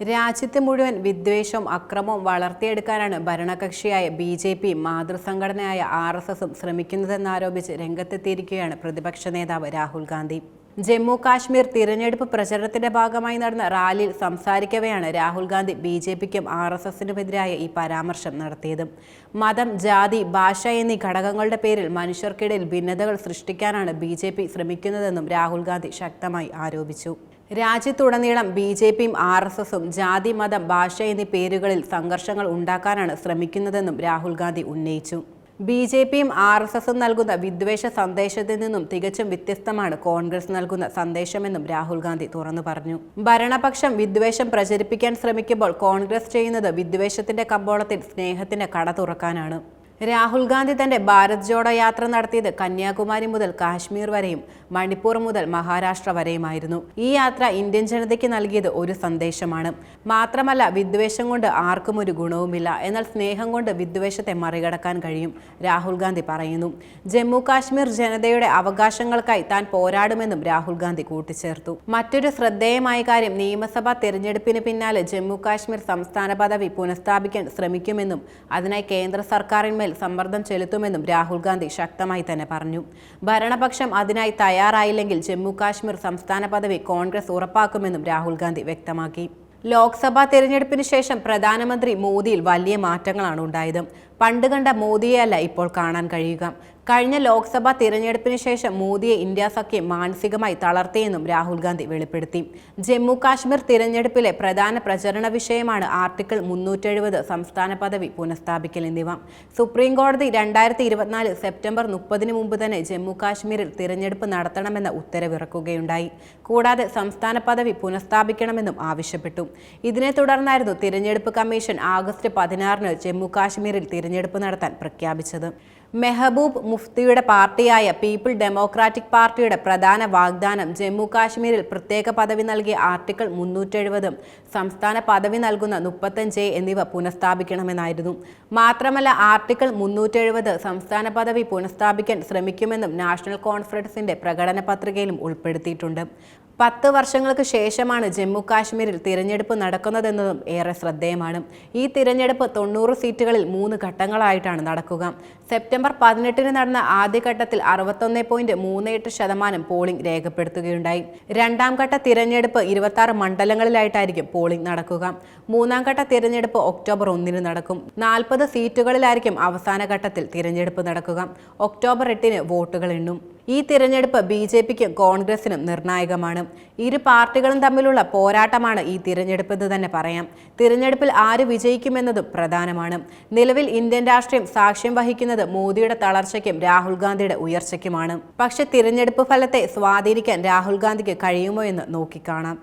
രാജ്യത്ത് മുഴുവൻ വിദ്വേഷവും അക്രമവും വളർത്തിയെടുക്കാനാണ് ഭരണകക്ഷിയായ ബി ജെ പി മാതൃസംഘടനയായ ആർ എസ് എസും ശ്രമിക്കുന്നതെന്നാരോപിച്ച് രംഗത്തെത്തിയിരിക്കുകയാണ് പ്രതിപക്ഷ നേതാവ് രാഹുൽ ഗാന്ധി. ജമ്മു കാശ്മീർ തിരഞ്ഞെടുപ്പ് പ്രചരണത്തിന്റെ ഭാഗമായി നടന്ന റാലിയിൽ സംസാരിക്കവെയാണ് രാഹുൽ ഗാന്ധി ബി ജെ പിക്കും ആർ എസ് എസിനുമെതിരായ ഈ പരാമർശം നടത്തിയത്. മതം ജാതി ഭാഷ എന്നീ ഘടകങ്ങളുടെ പേരിൽ മനുഷ്യർക്കിടയിൽ ഭിന്നതകൾ സൃഷ്ടിക്കാനാണ് ബി ജെ പി ശ്രമിക്കുന്നതെന്നും രാഹുൽ ഗാന്ധി ശക്തമായി ആരോപിച്ചു. രാജ്യത്തുടനീളം ബി ജെ പിയും ആർ എസ് എസും ജാതി മതം ഭാഷ എന്നീ പേരുകളിൽ സംഘർഷങ്ങൾ ഉണ്ടാക്കാനാണ് ശ്രമിക്കുന്നതെന്നും രാഹുൽ ഗാന്ധി ഉന്നയിച്ചു. ബി ജെ പിയും ആർ എസ് എസും നൽകുന്ന വിദ്വേഷ സന്ദേശത്തിൽ നിന്നും തികച്ചും വ്യത്യസ്തമാണ് കോൺഗ്രസ് നൽകുന്ന സന്ദേശമെന്നും രാഹുൽ ഗാന്ധി തുറന്നു പറഞ്ഞു. ഭരണപക്ഷം വിദ്വേഷം പ്രചരിപ്പിക്കാൻ ശ്രമിക്കുമ്പോൾ കോൺഗ്രസ് ചെയ്യുന്നത് വിദ്വേഷത്തിന്റെ കമ്പോളത്തിൽ സ്നേഹത്തിന്റെ കട തുറക്കാനാണ്. രാഹുൽ ഗാന്ധി തന്റെ ഭാരത് ജോഡോ യാത്ര നടത്തിയത് കന്യാകുമാരി മുതൽ കാശ്മീർ വരെയും മണിപ്പൂർ മുതൽ മഹാരാഷ്ട്ര വരെയുമായിരുന്നു. ഈ യാത്ര ഇന്ത്യൻ ജനതയ്ക്ക് നൽകിയത് ഒരു സന്ദേശമാണ്. മാത്രമല്ല വിദ്വേഷം കൊണ്ട് ആർക്കും ഒരു ഗുണവുമില്ല. എന്നാൽ സ്നേഹം കൊണ്ട് വിദ്വേഷത്തെ മറികടക്കാൻ കഴിയും രാഹുൽ ഗാന്ധി പറയുന്നു. ജമ്മു കാശ്മീർ ജനതയുടെ അവകാശങ്ങൾക്കായി താൻ പോരാടുമെന്നും രാഹുൽ ഗാന്ധി കൂട്ടിച്ചേർത്തു. മറ്റൊരു ശ്രദ്ധേയമായ കാര്യം നിയമസഭാ തെരഞ്ഞെടുപ്പിന് പിന്നാലെ ജമ്മു കാശ്മീർ സംസ്ഥാന പദവി പുനഃസ്ഥാപിക്കാൻ ശ്രമിക്കുമെന്നും അതിനായി കേന്ദ്ര സർക്കാരിന്മേൽ സമ്മർദ്ദം ചെലുത്തുമെന്നും രാഹുൽ ഗാന്ധി ശക്തമായി തന്നെ പറഞ്ഞു. ഭരണപക്ഷം അതിനായി തയ്യാറായില്ലെങ്കിൽ ജമ്മു കാശ്മീർ സംസ്ഥാന പദവി കോൺഗ്രസ് ഉറപ്പാക്കുമെന്നും രാഹുൽ ഗാന്ധി വ്യക്തമാക്കി. ലോക്സഭാ തെരഞ്ഞെടുപ്പിന് ശേഷം പ്രധാനമന്ത്രി മോദിയിൽ വലിയ മാറ്റങ്ങളാണ് ഉണ്ടായത്. പണ്ട് കണ്ട മോദിയെയല്ല ഇപ്പോൾ കാണാൻ കഴിയുക. കഴിഞ്ഞ ലോക്സഭാ തിരഞ്ഞെടുപ്പിന് ശേഷം മോദിയെ ഇന്ത്യ സഖ്യം മാനസികമായി തളർത്തിയെന്നും രാഹുൽ ഗാന്ധി വെളിപ്പെടുത്തി. ജമ്മു കാശ്മീർ തിരഞ്ഞെടുപ്പിലെ പ്രധാന പ്രചരണ വിഷയമാണ് ആർട്ടിക്കിൾ മുന്നൂറ്റെഴുപത് സംസ്ഥാന പദവി പുനഃസ്ഥാപിക്കൽ എന്നിവ. സുപ്രീം കോടതി രണ്ടായിരത്തി ഇരുപത്തിനാല് സെപ്റ്റംബർ മുപ്പതിന് മുമ്പ് തന്നെ ജമ്മു കാശ്മീരിൽ തിരഞ്ഞെടുപ്പ് നടത്തണമെന്ന ഉത്തരവിറക്കുകയുണ്ടായി കൂടാതെ സംസ്ഥാന പദവി പുനഃസ്ഥാപിക്കണമെന്നും ആവശ്യപ്പെട്ടു. ഇതിനെ തുടർന്നായിരുന്നു തിരഞ്ഞെടുപ്പ് കമ്മീഷൻ ആഗസ്റ്റ് പതിനാറിന് ജമ്മു കാശ്മീരിൽ തിരഞ്ഞെടുപ്പ് നടത്താൻ പ്രഖ്യാപിച്ചത്. മെഹബൂബ് മുഫ്തിയുടെ പാർട്ടിയായ പീപ്പിൾ ഡെമോക്രാറ്റിക് പാർട്ടിയുടെ പ്രധാന വാഗ്ദാനം ജമ്മു കാശ്മീരിൽ പ്രത്യേക പദവി നൽകിയ ആർട്ടിക്കിൾ മുന്നൂറ്റെഴുപതും സംസ്ഥാന പദവി നൽകുന്ന മുപ്പത്തഞ്ച് എന്നിവ പുനഃസ്ഥാപിക്കണമെന്നായിരുന്നു. മാത്രമല്ല ആർട്ടിക്കിൾ മുന്നൂറ്റെഴുപത് സംസ്ഥാന പദവി പുനഃസ്ഥാപിക്കാൻ ശ്രമിക്കുമെന്നും നാഷണൽ കോൺഫറൻസിന്റെ പ്രകടന പത്രികയിലും ഉൾപ്പെടുത്തിയിട്ടുണ്ട്. പത്ത് വർഷങ്ങൾക്ക് ശേഷമാണ് ജമ്മു കാശ്മീരിൽ തിരഞ്ഞെടുപ്പ് നടക്കുന്നതെന്നതും ഏറെ ശ്രദ്ധേയമാണ്. ഈ തിരഞ്ഞെടുപ്പ് തൊണ്ണൂറ് സീറ്റുകളിൽ മൂന്ന് ഘട്ടങ്ങളായിട്ടാണ് നടക്കുക. സെപ്റ്റംബർ പതിനെട്ടിന് നടന്ന ആദ്യഘട്ടത്തിൽ അറുപത്തൊന്ന് പോയിന്റ് മൂന്ന് എട്ട് ശതമാനം പോളിംഗ് രേഖപ്പെടുത്തുകയുണ്ടായി. രണ്ടാം ഘട്ട തിരഞ്ഞെടുപ്പ് ഇരുപത്തി മണ്ഡലങ്ങളിലായിട്ടായിരിക്കും പോളിംഗ് നടക്കുക. മൂന്നാം ഘട്ട തിരഞ്ഞെടുപ്പ് ഒക്ടോബർ ഒന്നിന് നടക്കും. നാൽപ്പത് സീറ്റുകളിലായിരിക്കും അവസാന ഘട്ടത്തിൽ തിരഞ്ഞെടുപ്പ് നടക്കുക. ഒക്ടോബർ എട്ടിന് വോട്ടുകൾ എണ്ണും. ഈ തിരഞ്ഞെടുപ്പ് ബി ജെ പിക്കും കോൺഗ്രസിനും നിർണായകമാണ്. ഇരു പാർട്ടികളും തമ്മിലുള്ള പോരാട്ടമാണ് ഈ തിരഞ്ഞെടുപ്പ് എന്ന് തന്നെ പറയാം. തിരഞ്ഞെടുപ്പിൽ ആര് വിജയിക്കുമെന്നതും പ്രധാനമാണ്. നിലവിൽ ഇന്ത്യൻ രാഷ്ട്രീയം സാക്ഷ്യം വഹിക്കുന്നത് മോദിയുടെ തളർച്ചയ്ക്കും രാഹുൽ ഗാന്ധിയുടെ ഉയർച്ചയ്ക്കുമാണ്. പക്ഷേ തിരഞ്ഞെടുപ്പ് ഫലത്തെ സ്വാധീനിക്കാൻ രാഹുൽ ഗാന്ധിക്ക് കഴിയുമോ എന്ന് നോക്കിക്കാണാം.